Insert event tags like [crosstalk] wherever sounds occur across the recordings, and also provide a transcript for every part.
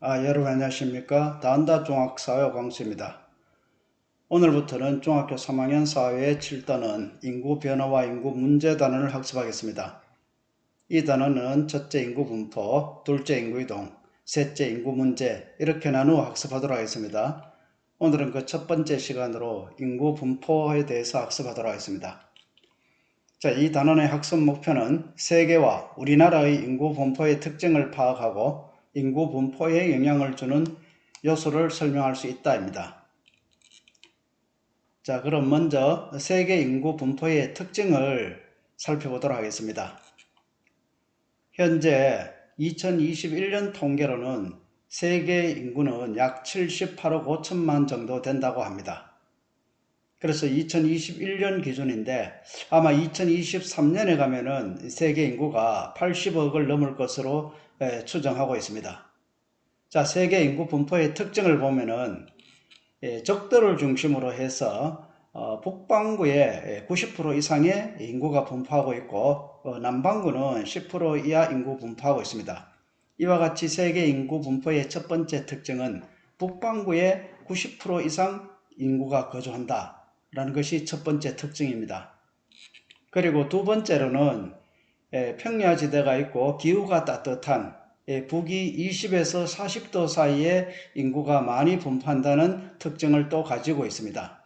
아, 여러분 안녕하십니까? 다안다 종합사회 광수입니다. 오늘부터는 중학교 3학년 사회의 7단원 인구 변화와 인구 문제 단원을 학습하겠습니다. 이 단원은 첫째 인구 분포, 둘째 인구 이동, 셋째 인구 문제 이렇게 나누어 학습하도록 하겠습니다. 오늘은 그 첫 번째 시간으로 인구 분포에 대해서 학습하도록 하겠습니다. 자, 이 단원의 학습 목표는 세계와 우리나라의 인구 분포의 특징을 파악하고 인구 분포에 영향을 주는 요소를 설명할 수 있다입니다. 자, 그럼 먼저 세계 인구 분포의 특징을 살펴보도록 하겠습니다. 현재 2021년 통계로는 세계 인구는 약 78억 5천만 정도 된다고 합니다. 그래서 2021년 기준인데 아마 2023년에 가면은 세계 인구가 80억을 넘을 것으로 예, 추정하고 있습니다. 자, 세계 인구 분포의 특징을 보면은 예, 적도를 중심으로 해서 어, 북반구에 90% 이상의 인구가 분포하고 있고 어, 남반구는 10% 이하 인구 분포하고 있습니다. 이와 같이 세계 인구 분포의 첫 번째 특징은 북반구에 90% 이상 인구가 거주한다. 라는 것이 첫 번째 특징입니다. 그리고 두 번째로는 예, 평야지대가 있고 기후가 따뜻한 예, 북위 20에서 40도 사이에 인구가 많이 분포한다는 특징을 또 가지고 있습니다.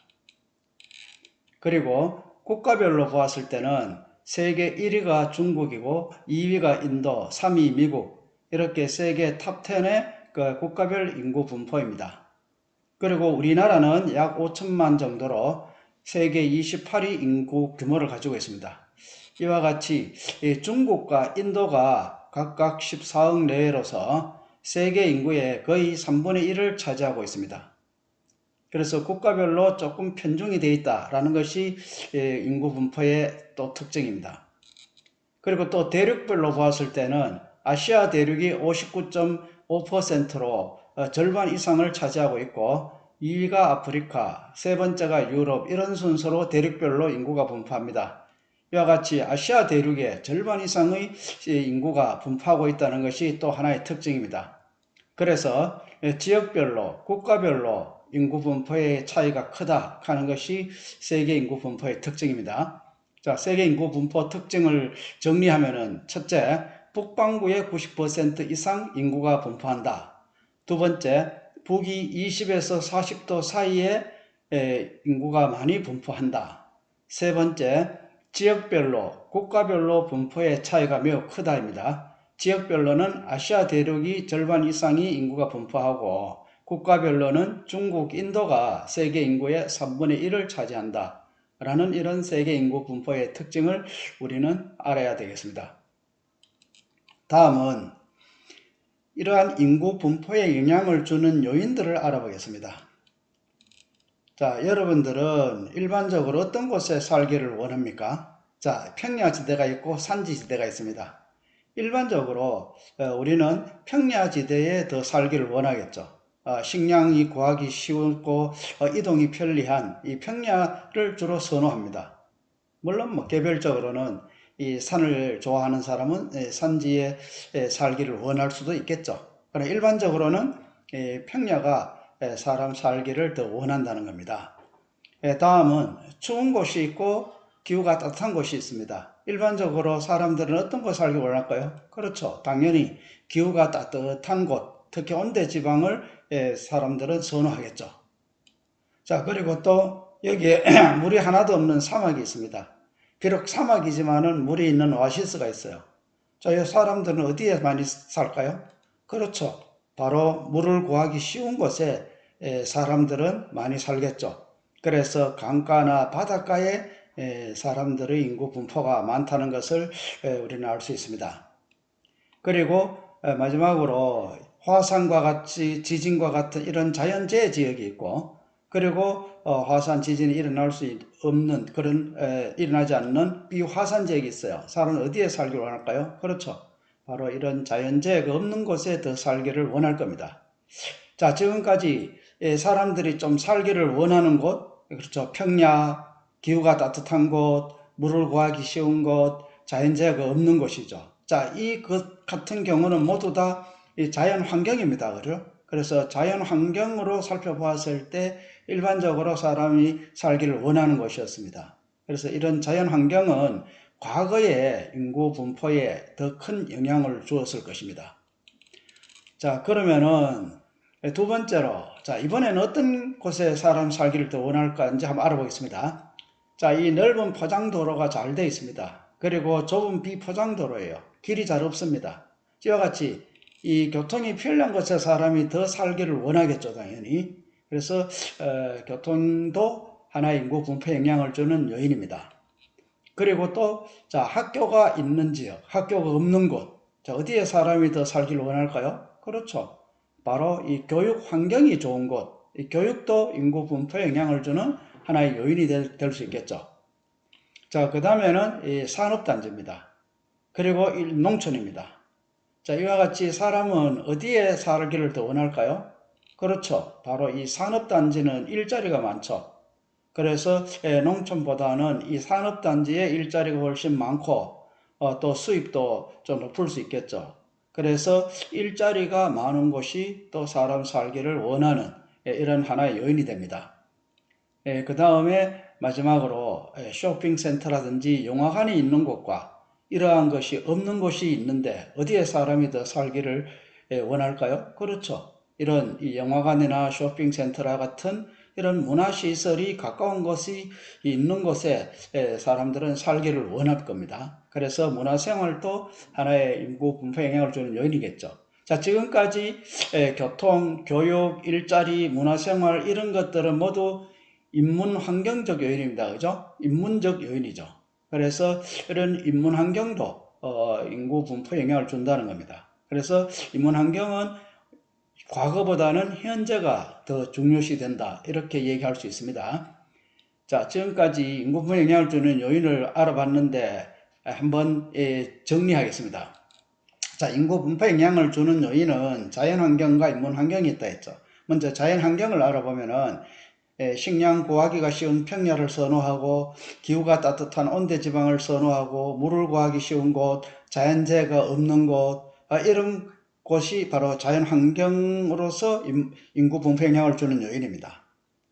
그리고 국가별로 보았을 때는 세계 1위가 중국이고 2위가 인도, 3위 미국 이렇게 세계 탑10의 그 국가별 인구 분포입니다. 그리고 우리나라는 약 5천만 정도로 세계 28위 인구 규모를 가지고 있습니다. 이와 같이 중국과 인도가 각각 14억 내외로서 세계 인구의 거의 3분의 1을 차지하고 있습니다. 그래서 국가별로 조금 편중이 되어 있다라는 것이 인구 분포의 또 특징입니다. 그리고 또 대륙별로 보았을 때는 아시아 대륙이 59.5%로 어, 절반 이상을 차지하고 있고 2위가 아프리카, 세 번째가 유럽 이런 순서로 대륙별로 인구가 분포합니다. 이와 같이 아시아 대륙의 절반 이상의 인구가 분포하고 있다는 것이 또 하나의 특징입니다. 그래서 지역별로, 국가별로 인구 분포의 차이가 크다 하는 것이 세계 인구 분포의 특징입니다. 자, 세계 인구 분포 특징을 정리하면은 첫째, 북반구의 90% 이상 인구가 분포한다. 두 번째, 북위 20에서 40도 사이에 인구가 많이 분포한다. 세 번째, 지역별로, 국가별로 분포의 차이가 매우 크다입니다. 지역별로는 아시아 대륙이 절반 이상이 인구가 분포하고 국가별로는 중국, 인도가 세계 인구의 3분의 1을 차지한다. 라는 이런 세계 인구 분포의 특징을 우리는 알아야 되겠습니다. 다음은 이러한 인구 분포에 영향을 주는 요인들을 알아보겠습니다. 자, 여러분들은 일반적으로 어떤 곳에 살기를 원합니까? 자, 평야지대가 있고 산지지대가 있습니다. 일반적으로 어, 우리는 평야지대에 더 살기를 원하겠죠. 어, 식량이 구하기 쉬웠고 어, 이동이 편리한 이 평야를 주로 선호합니다. 물론 뭐 개별적으로는 이 산을 좋아하는 사람은 산지에 살기를 원할 수도 있겠죠. 그러나 일반적으로는 평야가 사람 살기를 더 원한다는 겁니다. 다음은 추운 곳이 있고 기후가 따뜻한 곳이 있습니다. 일반적으로 사람들은 어떤 곳 살기 원할까요? 그렇죠. 당연히 기후가 따뜻한 곳, 특히 온대 지방을 사람들은 선호하겠죠. 자, 그리고 또 여기에 [clears throat] 물이 하나도 없는 사막이 있습니다. 비록 사막이지만은 물이 있는 오아시스가 있어요. 자, 이 사람들은 어디에 많이 살까요? 그렇죠. 바로 물을 구하기 쉬운 곳에 사람들은 많이 살겠죠. 그래서 강가나 바닷가에 사람들의 인구 분포가 많다는 것을 우리는 알 수 있습니다. 그리고 마지막으로 화산과 같이 지진과 같은 이런 자연재해 지역이 있고 그리고 어, 화산 지진이 일어날 수 없는 그런 에, 일어나지 않는 비화산 지역이 있어요. 사람은 어디에 살기를 원할까요? 그렇죠. 바로 이런 자연재해가 없는 곳에 더 살기를 원할 겁니다. 자, 지금까지 사람들이 좀 살기를 원하는 곳, 그렇죠. 평야, 기후가 따뜻한 곳, 물을 구하기 쉬운 곳, 자연재해가 없는 곳이죠. 자, 이 것 같은 경우는 모두 다이 자연 환경입니다. 그죠? 그래서 자연 환경으로 살펴보았을 때 일반적으로 사람이 살기를 원하는 곳이었습니다. 그래서 이런 자연 환경은 과거의 인구 분포에 더 큰 영향을 주었을 것입니다. 자, 그러면은 두 번째로, 자, 이번에는 어떤 곳에 사람 살기를 더 원할까 이제 한번 알아보겠습니다. 자, 이 넓은 포장도로가 잘 되어 있습니다. 그리고 좁은 비포장도로예요. 길이 잘 없습니다. 이와 같이 이 교통이 편리한 곳에 사람이 더 살기를 원하겠죠, 당연히. 그래서 어, 교통도 하나의 인구 분포에 영향을 주는 요인입니다. 그리고 또, 자, 학교가 있는 지역, 학교가 없는 곳. 자, 어디에 사람이 더 살기를 원할까요? 그렇죠. 바로 이 교육 환경이 좋은 곳. 이 교육도 인구 분포에 영향을 주는 하나의 요인이 될 수 있겠죠. 자, 그 다음에는 이 산업단지입니다. 그리고 이 농촌입니다. 자, 이와 같이 사람은 어디에 살기를 더 원할까요? 그렇죠. 바로 이 산업단지는 일자리가 많죠. 그래서 예, 농촌보다는 이 산업단지에 일자리가 훨씬 많고 어, 또 수입도 좀 높을 수 있겠죠. 그래서 일자리가 많은 곳이 또 사람 살기를 원하는 예, 이런 하나의 요인이 됩니다. 예, 그 다음에 마지막으로 예, 쇼핑센터라든지 영화관이 있는 곳과 이러한 것이 없는 곳이 있는데 어디에 사람이 더 살기를 예, 원할까요? 그렇죠. 이런 이 영화관이나 쇼핑센터라 같은 이런 문화시설이 가까운 곳이 있는 곳에 예, 사람들은 살기를 원할 겁니다. 그래서 문화생활도 하나의 인구 분포에 영향을 주는 요인이겠죠. 자, 지금까지 예, 교통, 교육, 일자리, 문화생활 이런 것들은 모두 인문 환경적 요인입니다. 그죠? 인문적 요인이죠. 그래서 이런 인문 환경도 어, 인구 분포에 영향을 준다는 겁니다. 그래서 인문 환경은 과거보다는 현재가 더 중요시 된다. 이렇게 얘기할 수 있습니다. 자, 지금까지 인구 분포에 영향을 주는 요인을 알아봤는데 한번 예, 정리하겠습니다. 자, 인구 분포에 영향을 주는 요인은 자연 환경과 인문 환경이 있다 했죠. 먼저 자연 환경을 알아보면은 예, 식량 구하기가 쉬운 평야를 선호하고 기후가 따뜻한 온대 지방을 선호하고 물을 구하기 쉬운 곳, 자연재해가 없는 곳 아, 이런 곳이 바로 자연 환경으로서 인구 분포에 영향을 주는 요인입니다.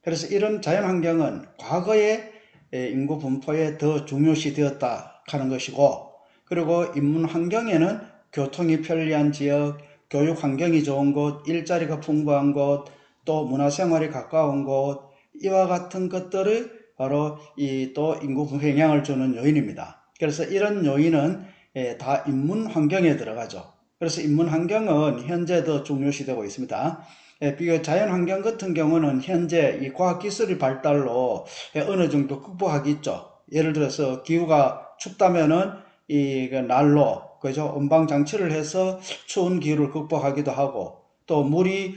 그래서 이런 자연 환경은 과거의 예, 인구 분포에 더 중요시 되었다 하는 것이고 그리고 인문 환경에는 교통이 편리한 지역, 교육 환경이 좋은 곳, 일자리가 풍부한 곳, 또 문화생활이 가까운 곳, 이와 같은 것들을 바로 이 또 인구 분포에 영향을 주는 요인입니다. 그래서 이런 요인은 예, 다 인문 환경에 들어가죠. 그래서 인문 환경은 현재 더 중요시되고 있습니다. 예, 비교 자연 환경 같은 경우는 현재 이 과학 기술의 발달로 예, 어느 정도 극복하겠죠. 예를 들어서 기후가 춥다면은 이그 난로 그죠 온방 장치를 해서 추운 기후를 극복하기도 하고 또 물이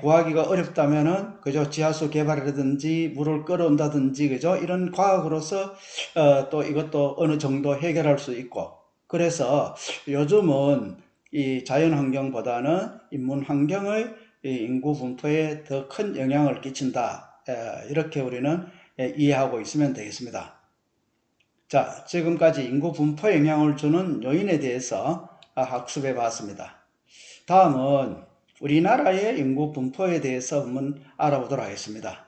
구하기가 어렵다면은 그죠 지하수 개발이라든지 물을 끌어온다든지 그죠 이런 과학으로서 어, 또 이것도 어느 정도 해결할 수 있고 그래서 요즘은 이 자연 환경보다는 인문 환경의 인구 분포에 더 큰 영향을 끼친다 이렇게 우리는 이해하고 있으면 되겠습니다. 자 지금까지 인구 분포에 영향을 주는 요인에 대해서 학습해 봤습니다. 다음은 우리나라의 인구 분포에 대해서 한번 알아보도록 하겠습니다.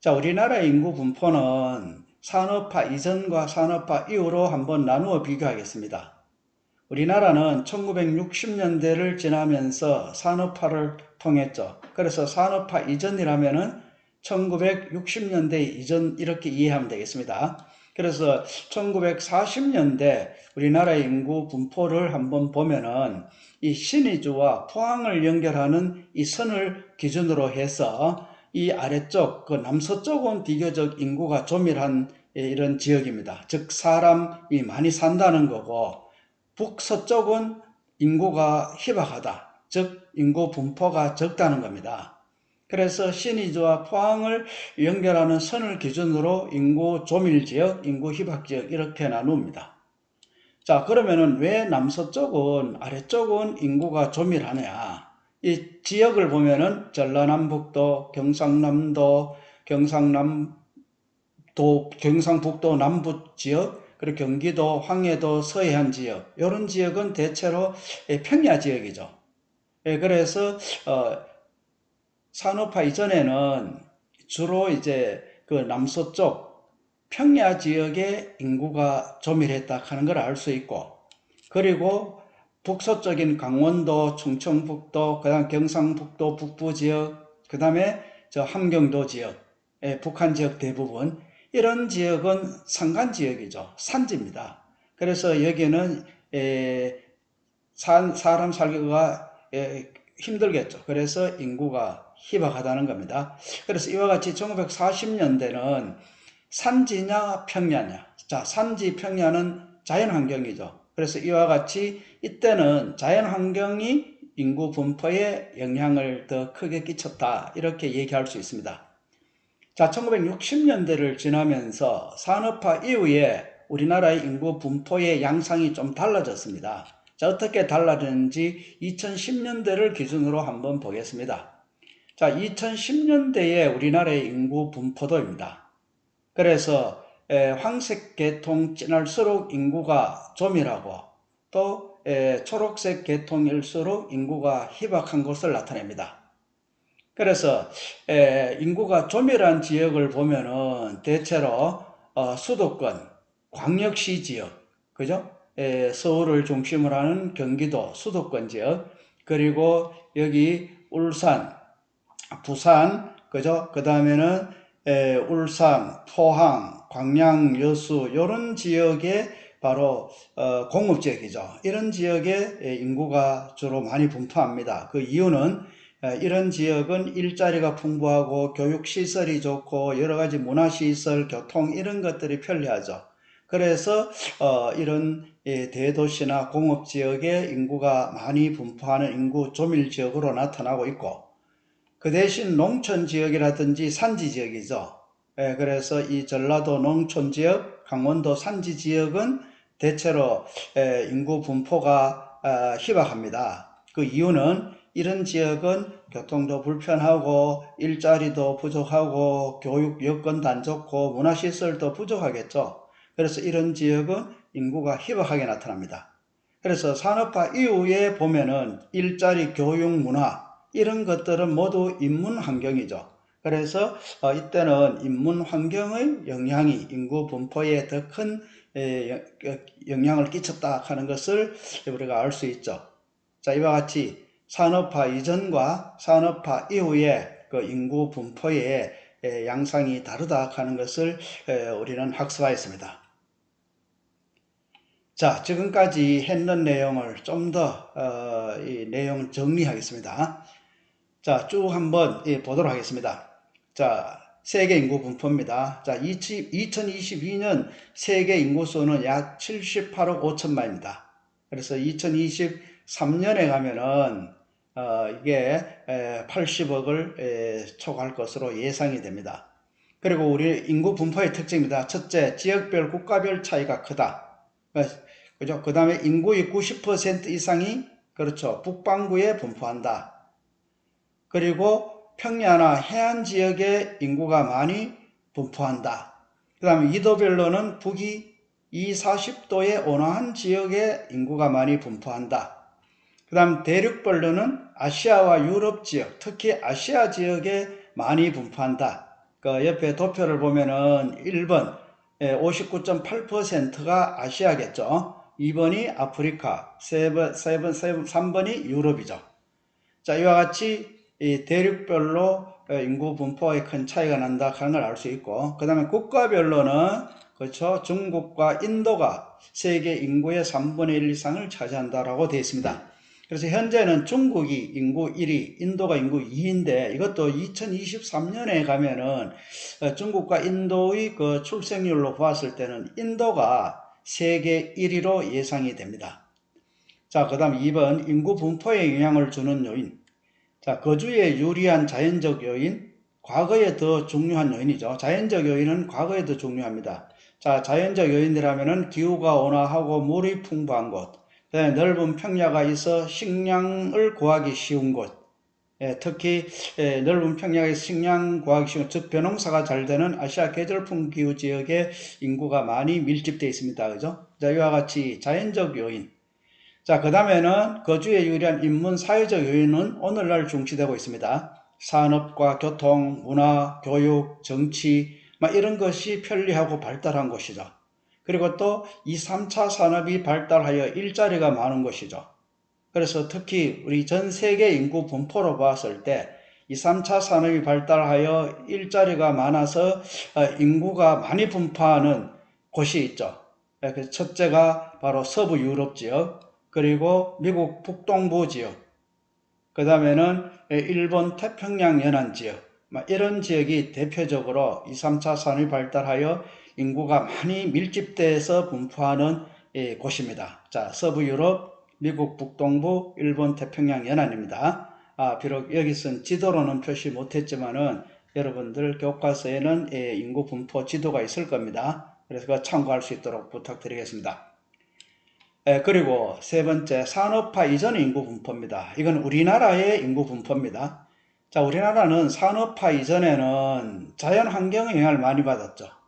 자, 우리나라의 인구 분포는 산업화 이전과 산업화 이후로 한번 나누어 비교하겠습니다. 우리나라는 1960년대를 지나면서 산업화를 통했죠. 그래서 산업화 이전이라면은 1960년대 이전 이렇게 이해하면 되겠습니다. 그래서 1940년대 우리나라의 인구 분포를 한번 보면은 이 신의주와 포항을 연결하는 이 선을 기준으로 해서 이 아래쪽 그 남서쪽은 비교적 인구가 조밀한 이런 지역입니다. 즉 사람이 많이 산다는 거고 북서쪽은 인구가 희박하다. 즉 인구 분포가 적다는 겁니다. 그래서 신의주와 포항을 연결하는 선을 기준으로 인구 조밀 지역, 인구 희박 지역 이렇게 나눕니다. 자, 그러면은 왜 남서쪽은 아래쪽은 인구가 조밀하냐? 이 지역을 보면은 전라남북도, 경상남도, 경상남 도, 경상북도 남부 지역, 그리고 경기도, 황해도, 서해안 지역, 이런 지역은 대체로 평야 지역이죠. 예, 그래서 어, 산업화 이전에는 주로 이제 그 남서쪽 평야 지역의 인구가 조밀했다 하는 걸 알 수 있고 그리고 북서쪽인 강원도, 충청북도, 그 다음 경상북도 북부 지역, 그 다음에 저 함경도 지역, 예, 북한 지역 대부분 이런 지역은 산간 지역이죠. 산지입니다. 그래서 여기는 에, 산, 사람 살기가 에, 힘들겠죠. 그래서 인구가 희박하다는 겁니다. 그래서 이와 같이 1940년대는 산지냐 평야냐. 자, 산지 평야는 자연환경이죠. 그래서 이와 같이 이때는 자연환경이 인구 분포에 영향을 더 크게 끼쳤다. 이렇게 얘기할 수 있습니다. 자, 1960년대를 지나면서 산업화 이후에 우리나라의 인구 분포의 양상이 좀 달라졌습니다. 자, 어떻게 달라졌는지 2010년대를 기준으로 한번 보겠습니다. 자, 2010년대에 우리나라의 인구 분포도입니다. 그래서 황색 계통 진할수록 인구가 조밀하고 또 초록색 계통일수록 인구가 희박한 것을 나타냅니다. 그래서 인구가 조밀한 지역을 보면은 대체로 어, 수도권, 광역시 지역, 그죠? 서울을 중심으로 하는 경기도 수도권 지역, 그리고 여기 울산, 부산, 그죠? 그 다음에는 울산, 포항, 광양, 여수 이런 지역에 바로 어, 공업 지역이죠. 이런 지역에 인구가 주로 많이 분포합니다. 그 이유는 이런 지역은 일자리가 풍부하고 교육시설이 좋고 여러 가지 문화시설, 교통 이런 것들이 편리하죠. 그래서 어, 이런 대도시나 공업지역에 인구가 많이 분포하는 인구 조밀 지역으로 나타나고 있고 그 대신 농촌 지역이라든지 산지 지역이죠. 예, 그래서 이 전라도 농촌 지역, 강원도 산지 지역은 대체로 예, 인구 분포가 아, 희박합니다. 그 이유는 이런 지역은 교통도 불편하고 일자리도 부족하고 교육 여건도 안 좋고 문화시설도 부족하겠죠. 그래서 이런 지역은 인구가 희박하게 나타납니다. 그래서 산업화 이후에 보면은 일자리, 교육, 문화 이런 것들은 모두 인문 환경이죠. 그래서 어, 이때는 인문 환경의 영향이 인구 분포에 더 큰 영향을 끼쳤다 하는 것을 우리가 알 수 있죠. 자, 이와 같이 산업화 이전과 산업화 이후에 그 인구 분포의 양상이 다르다 하는 것을 우리는 학습하였습니다. 자, 지금까지 했는 내용을 좀더 어, 내용 정리하겠습니다. 자, 쭉 한번 보도록 하겠습니다. 자, 세계 인구 분포입니다. 자, 2022년 세계 인구 수는 약 78억 5천만입니다. 그래서 2023년에 가면은 어, 이게 80억을 초과할 것으로 예상이 됩니다. 그리고 우리 인구 분포의 특징입니다. 첫째, 지역별 국가별 차이가 크다. 어, 그죠? 그 다음에 인구의 90% 이상이 그렇죠. 북반구에 분포한다. 그리고 평야나 해안 지역에 인구가 많이 분포한다. 그 다음에 이도별로는 북이 2, 40도의 온화한 지역에 인구가 많이 분포한다. 그 다음 대륙별로는 아시아와 유럽 지역, 특히 아시아 지역에 많이 분포한다. 그 옆에 도표를 보면은 1번 59.8%가 예, 아시아겠죠. 2번이 아프리카, 3번, 3번, 3번이 유럽이죠. 자, 이와 같이 대륙별로 어, 인구 분포에 큰 차이가 난다 하는 걸 알 수 있고, 그 다음에 국가별로는 그렇죠. 중국과 인도가 세계 인구의 3분의 1 이상을 차지한다라고 되어 있습니다. 그래서 현재는 중국이 인구 1위, 인도가 인구 2위인데 이것도 2023년에 가면은 어, 중국과 인도의 그 출생률로 보았을 때는 인도가 세계 1위로 예상이 됩니다. 자, 그 다음 2번 인구 분포에 영향을 주는 요인. 자, 거주에 유리한 자연적 요인, 과거에 더 중요한 요인이죠. 자연적 요인은 과거에 더 중요합니다. 자, 자연적 요인이라면은 기후가 온화하고 물이 풍부한 곳, 네, 넓은 평야가 있어 식량을 구하기 쉬운 곳, 예, 특히 예, 넓은 평야에서 식량 구하기 쉬운 즉 벼농사가 잘 되는 아시아 계절풍 기후 지역에 인구가 많이 밀집되어 있습니다. 그죠? 자, 이와 같이 자연적 요인. 자, 그 다음에는 거주에 유리한 인문 사회적 요인은 오늘날 중시되고 있습니다. 산업과 교통, 문화, 교육, 정치, 막 이런 것이 편리하고 발달한 곳이죠. 그리고 또 2, 3차 산업이 발달하여 일자리가 많은 곳이죠. 그래서 특히 우리 전 세계 인구 분포로 봤을 때 2, 3차 산업이 발달하여 일자리가 많아서 어, 인구가 많이 분포하는 곳이 있죠. 그 첫째가 바로 서부 유럽 지역, 그리고 미국 북동부 지역, 그 다음에는 일본 태평양 연안 지역, 이런 지역이 대표적으로 2, 3차 산업이 발달하여 인구가 많이 밀집돼서 분포하는 곳입니다. 자, 서부 유럽, 미국 북동부, 일본 태평양 연안입니다. 아, 비록 여기선 지도로는 표시 못했지만은 여러분들 교과서에는 인구 분포 지도가 있을 겁니다. 그래서 참고할 수 있도록 부탁드리겠습니다. 에, 그리고 세 번째 산업화 이전 인구 분포입니다. 이건 우리나라의 인구 분포입니다. 자, 우리나라는 산업화 이전에는 자연 환경의 영향을 많이 받았죠.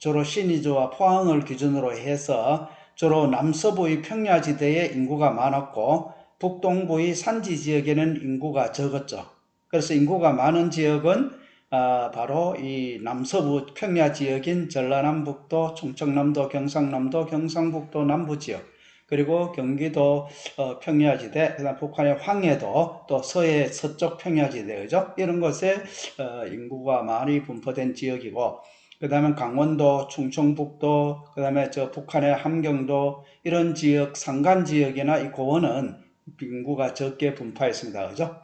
주로 신의주와 포항을 기준으로 해서 주로 남서부의 평야지대에 인구가 많았고 북동부의 산지 지역에는 인구가 적었죠. 그래서 인구가 많은 지역은 아, 바로 이 남서부 평야 지역인 전라남북도, 충청남도, 경상남도, 경상북도 남부 지역 그리고 경기도 어, 평야지대, 그다음 북한의 황해도, 또 서해 서쪽 평야지대, 그죠? 이런 곳에 어, 인구가 많이 분포된 지역이고, 그 다음에 강원도, 충청북도, 그 다음에 저 북한의 함경도, 이런 지역, 산간 지역이나 이 고원은 인구가 적게 분포했습니다. 그죠?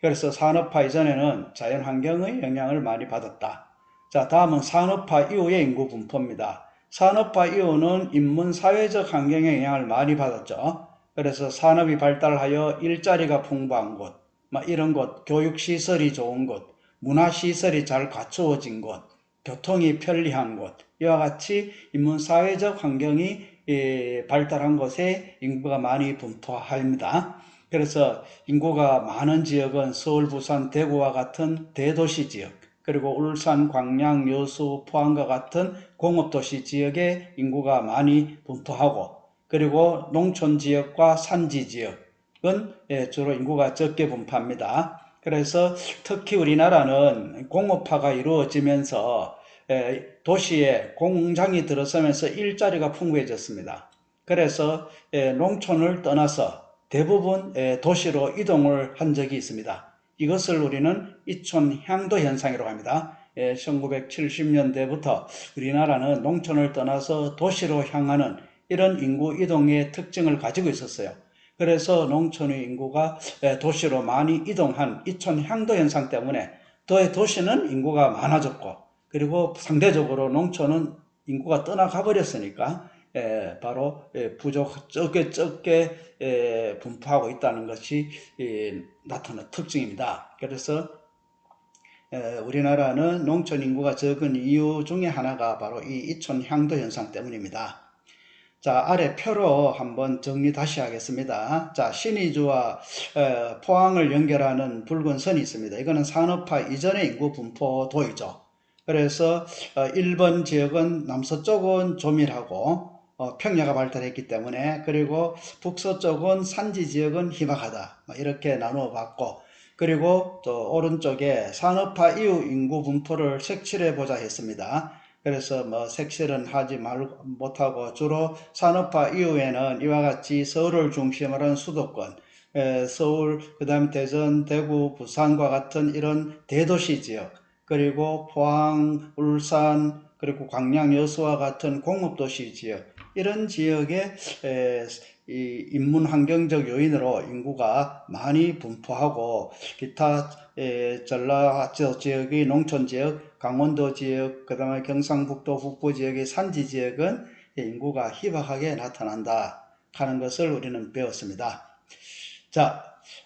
그래서 산업화 이전에는 자연환경의 영향을 많이 받았다. 자, 다음은 산업화 이후의 인구 분포입니다. 산업화 이후는 인문 사회적 환경의 영향을 많이 받았죠. 그래서 산업이 발달하여 일자리가 풍부한 곳, 막 이런 곳, 교육시설이 좋은 곳, 문화시설이 잘 갖추어진 곳, 교통이 편리한 곳, 이와 같이 인문 사회적 환경이 예, 발달한 곳에 인구가 많이 분포합니다. 그래서 인구가 많은 지역은 서울, 부산, 대구와 같은 대도시 지역, 그리고 울산, 광양, 여수, 포항과 같은 공업도시 지역에 인구가 많이 분포하고 그리고 농촌 지역과 산지 지역은 예, 주로 인구가 적게 분포합니다. 그래서 특히 우리나라는 공업화가 이루어지면서 예, 도시에 공장이 들어서면서 일자리가 풍부해졌습니다. 그래서 예, 농촌을 떠나서 대부분 도시로 이동을 한 적이 있습니다. 이것을 우리는 이촌 향도 현상이라고 합니다. 1970년대부터 예, 우리나라는 농촌을 떠나서 도시로 향하는 이런 인구 이동의 특징을 가지고 있었어요. 그래서 농촌의 인구가 예, 도시로 많이 이동한 이촌 향도 현상 때문에 더 도시는 인구가 많아졌고 그리고 상대적으로 농촌은 인구가 떠나가 버렸으니까 예, 바로 예, 부족 적게 적게 예, 분포하고 있다는 것이 나타나는 특징입니다. 그래서 우리나라는 농촌 인구가 적은 이유 중에 하나가 바로 이 이촌 향도 현상 때문입니다. 자, 아래 표로 한번 정리 다시 하겠습니다. 자, 신의주와 포항을 연결하는 붉은 선이 있습니다. 이거는 산업화 이전의 인구 분포도이죠. 그래서 1번 어, 지역은 남서쪽은 조밀하고 어, 평야가 발달했기 때문에 그리고 북서쪽은 산지 지역은 희박하다 뭐 이렇게 나누어 봤고 그리고 또 오른쪽에 산업화 이후 인구 분포를 색칠해 보자 했습니다. 그래서 뭐 색칠은 하지 말 못하고 주로 산업화 이후에는 이와 같이 서울을 중심으로 한 수도권 에, 서울 그 다음 대전 대구 부산과 같은 이런 대도시 지역 그리고 포항 울산 그리고 광양 여수와 같은 공업도시 지역 이런 지역에 이 인문 환경적 요인으로 인구가 많이 분포하고 기타 전라 지역의 농촌 지역, 강원도 지역, 그 다음에 경상북도 북부 지역의 산지 지역은 인구가 희박하게 나타난다 하는 것을 우리는 배웠습니다. 자,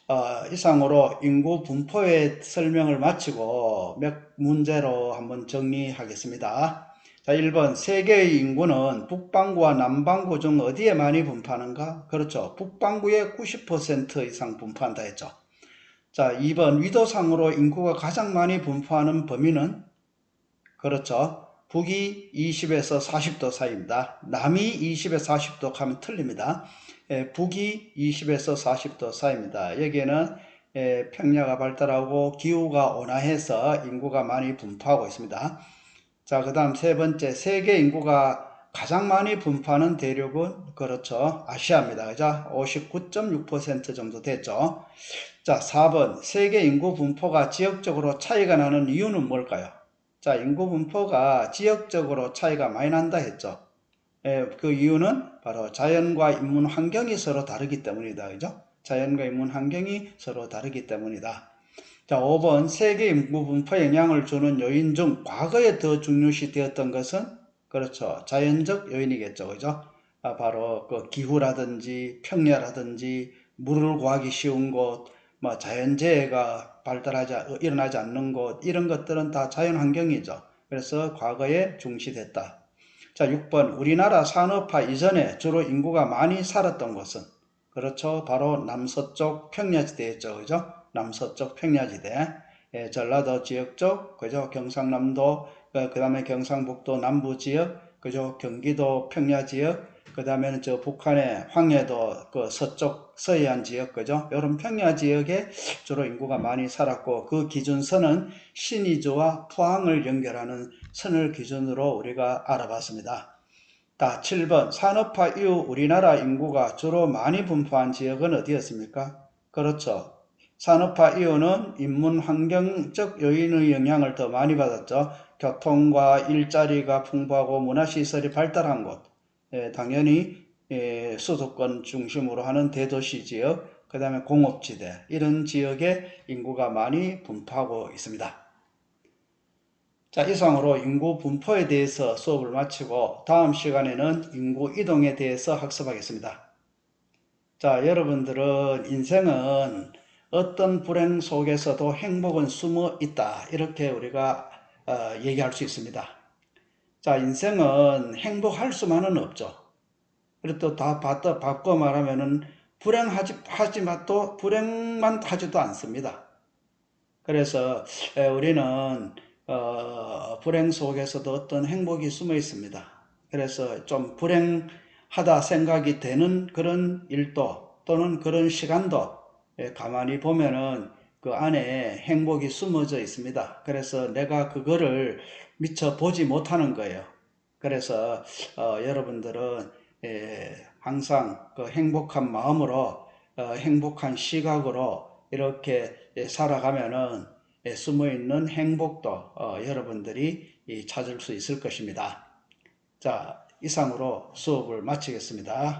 어, 이상으로 인구 분포의 설명을 마치고 몇 문제로 한번 정리하겠습니다. 자, 1번 세계의 인구는 북반구와 남반구 중 어디에 많이 분포하는가? 그렇죠. 북반구에 90% 이상 분포한다 했죠. 자, 2번 위도상으로 인구가 가장 많이 분포하는 범위는 그렇죠. 북이 20에서 40도 사이입니다. 남이 20에서 40도 가면 틀립니다. 에, 북이 20에서 40도 사이입니다. 여기에는 에, 평야가 발달하고 기후가 온화해서 인구가 많이 분포하고 있습니다. 자, 그 다음 세 번째, 세계 인구가 가장 많이 분포하는 대륙은 그렇죠. 아시아입니다. 그죠? 59.6% 정도 됐죠. 자, 4번. 세계 인구 분포가 지역적으로 차이가 나는 이유는 뭘까요? 자, 인구 분포가 지역적으로 차이가 많이 난다 했죠. 예, 그 이유는 바로 자연과 인문 환경이 서로 다르기 때문이다. 그죠? 자연과 인문 환경이 서로 다르기 때문이다. 자, 5번. 세계 인구 분포에 영향을 주는 요인 중 과거에 더 중요시 되었던 것은 그렇죠. 자연적 요인이겠죠. 그죠? 아, 바로 그 기후라든지 평야라든지 물을 구하기 쉬운 곳, 뭐 자연재해가 발달하지, 일어나지 않는 곳, 이런 것들은 다 자연환경이죠. 그래서 과거에 중시됐다. 자, 6번. 우리나라 산업화 이전에 주로 인구가 많이 살았던 곳은 그렇죠. 바로 남서쪽 평야지대였죠. 그죠? 남서쪽 평야지대. 예, 전라도 지역 쪽, 그죠? 경상남도, 그 다음에 경상북도 남부 지역, 그죠? 경기도 평야 지역, 그 다음에는 저 북한의 황해도 그 서쪽 서해안 지역, 그죠? 이런 평야 지역에 주로 인구가 많이 살았고, 그 기준선은 신의주와 포항을 연결하는 선을 기준으로 우리가 알아봤습니다. 자, 7번. 산업화 이후 우리나라 인구가 주로 많이 분포한 지역은 어디였습니까? 그렇죠. 산업화 이후는 인문 환경적 요인의 영향을 더 많이 받았죠. 교통과 일자리가 풍부하고 문화시설이 발달한 곳, 예, 당연히 예, 수도권 중심으로 하는 대도시 지역, 그 다음에 공업지대 이런 지역에 인구가 많이 분포하고 있습니다. 자, 이상으로 인구 분포에 대해서 수업을 마치고 다음 시간에는 인구 이동에 대해서 학습하겠습니다. 자, 여러분들은 인생은 어떤 불행 속에서도 행복은 숨어 있다. 이렇게 우리가 어, 얘기할 수 있습니다. 자, 인생은 행복할 수만은 없죠. 그리고 또다 바꿔 말하면은 불행하지, 하지만 또 불행만 하지도 않습니다. 그래서 우리는 어, 불행 속에서도 어떤 행복이 숨어 있습니다. 그래서 좀 불행하다 생각이 되는 그런 일도 또는 그런 시간도 예, 가만히 보면은 그 안에 행복이 숨어져 있습니다. 그래서 내가 그거를 미처 보지 못하는 거예요. 그래서 어, 여러분들은 예, 항상 그 행복한 마음으로 어, 행복한 시각으로 이렇게 예, 살아가면은 예, 숨어 있는 행복도 어, 여러분들이 찾을 수 있을 것입니다. 자, 이상으로 수업을 마치겠습니다.